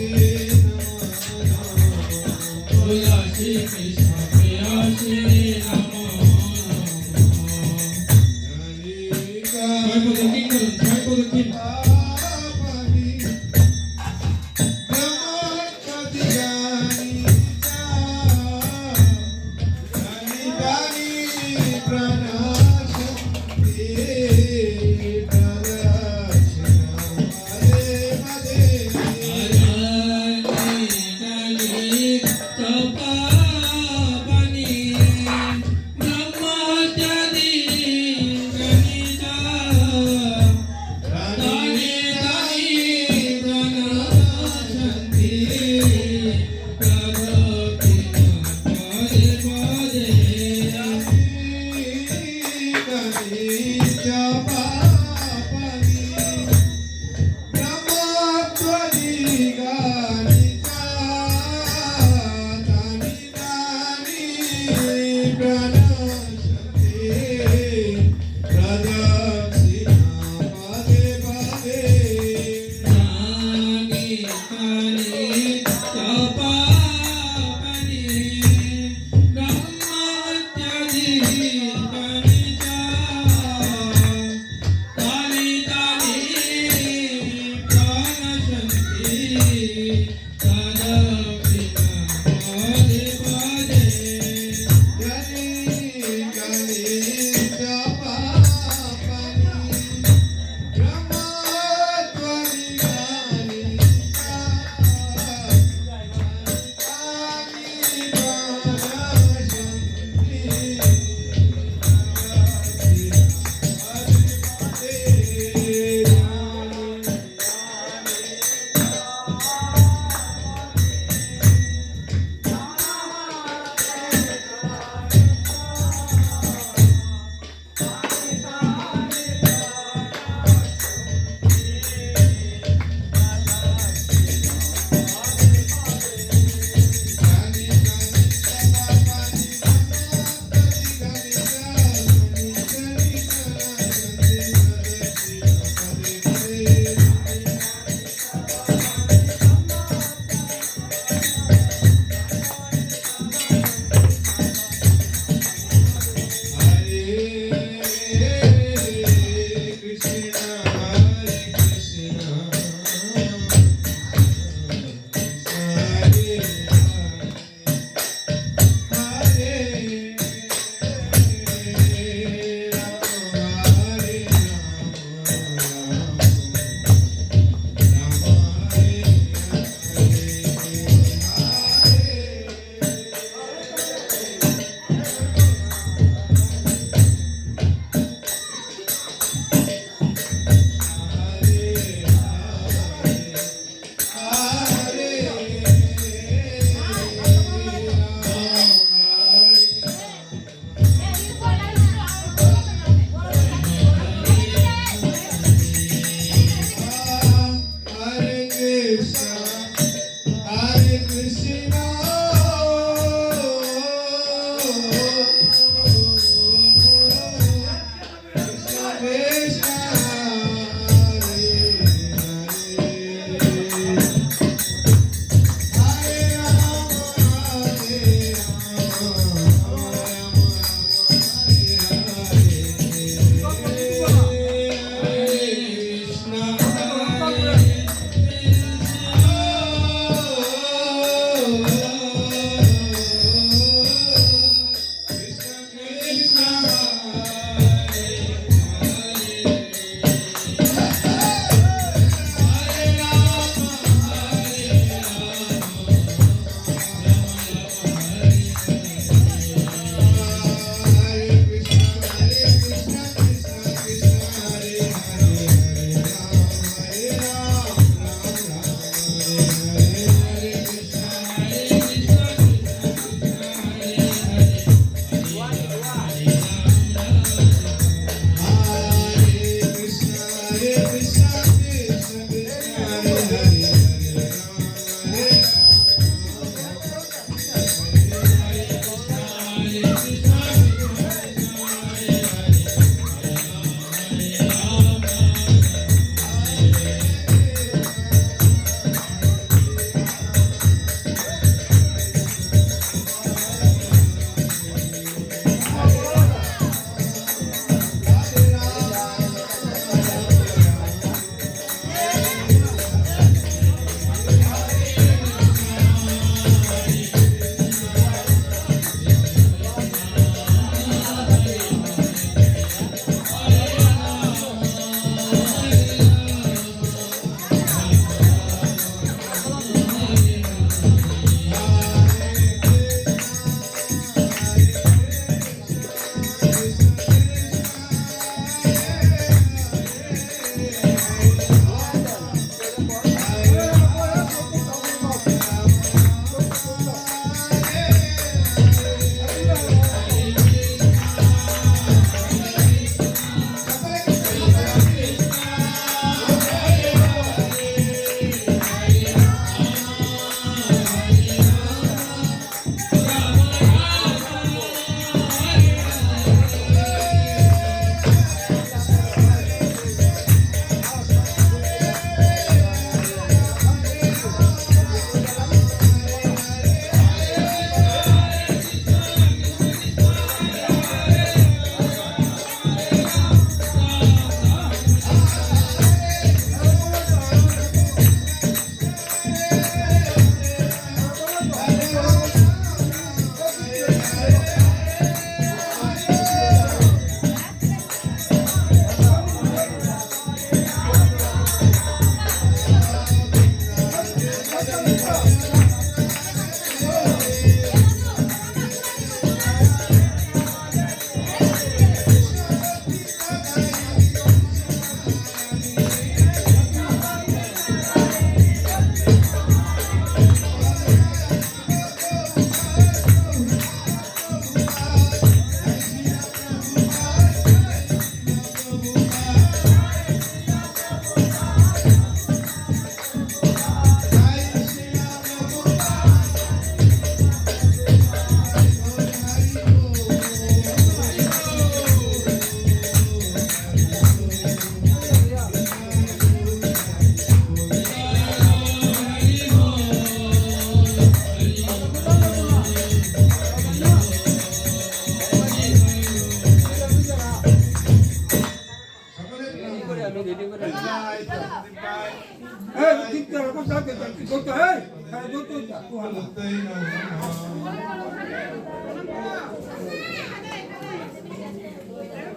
Oh, yeah, she's Grand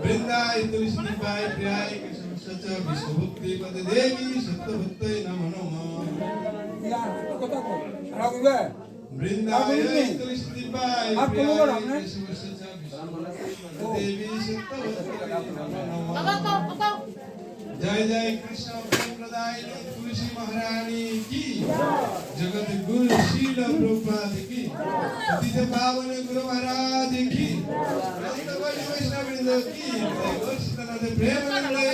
Brinda ইন্দ্রিশ নিপায় প্রিয়ায় কৃষ্ণশ্চ বিশ্বভক্তি পদে দেবী সত্যভক্তে নম নম বৃন্দায় ইন্দ্রিশ নিপায় প্রিয়ায় কৃষ্ণশ্চ বিশ্বভক্তি পদে দেবী সত্যভক্তে নম নম জয় জয় কৃষ্ণ সম্প্রদায় তুলসী মহারানী কি? জগত গুরু শীল প্রপাদ কি? পতিত পাবন গুরু মহারাজ কি? বৈষ্ণবৃন্দ কি? গোষ্ঠীনাথ প্রেম মন্ডলে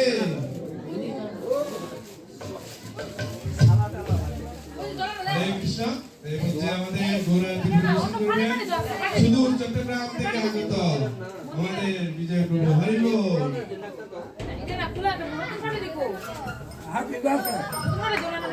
কৃষ্ণ আমাদের গৌরাঙ্গ করবেন Happy birthday.